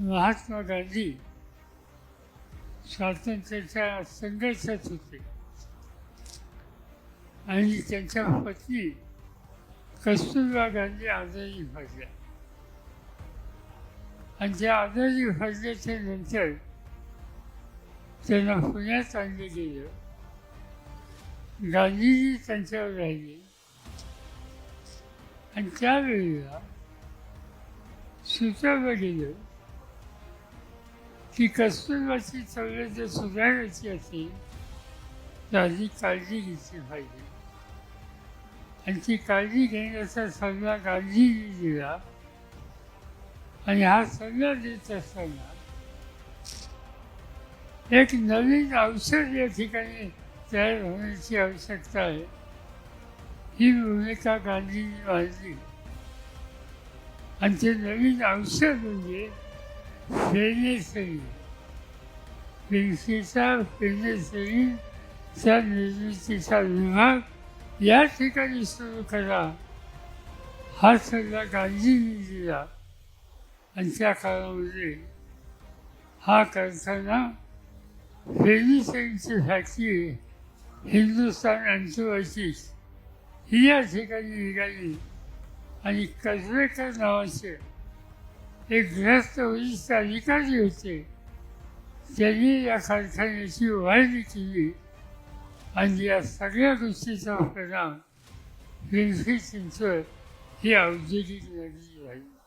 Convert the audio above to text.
महात्मा गांधी स्वातंत्र्याच्या संघर्षात होते. आणि त्यांच्या पत्नी कस्तुरबा गांधी आजारी भाजल्या आणि त्या आजारी भाजल्याच्या नंतर त्यांना पुण्यात आणलं गेलं. गांधीजी त्यांच्यावर राहिले. आणि त्यावेळेला सुचवलं गेलं. ती कस्तुरबाची सगळं जर सुधारायची असेल तर आधी काळजी घेतली पाहिजे. आणि ती काळजी घेण्याचा सल्ला गांधीजी दिला. आणि हा सल्ला देत असताना एक नवीन औषध या ठिकाणी तयार होण्याची आवश्यकता आहे. ही भूमिका गांधीजी मांडली. आणि ते नवीन औषध म्हणजे फेनेसरीन पेन्सिलचा फेनेसरीनचा निर्मितीचा विभाग या ठिकाणी सुरू करा हा सल्ला गांधींनी दिला आणि त्या काळामध्ये हा कारखाना फेनिसरीनची फॅक्टरी हिंदुस्तान अँटिबायोटिक्स ही या ठिकाणी निघाली आणि कजरेकर नावाचे एक ग्रस्त वरिष्ठ अधिकारी होते. त्यांनी या कारखान्याची उभारणी केली. आणि या सगळ्या गोष्टीचा परिणाम पिंपरी चिंचवड ही औद्योगिक नगरी झाली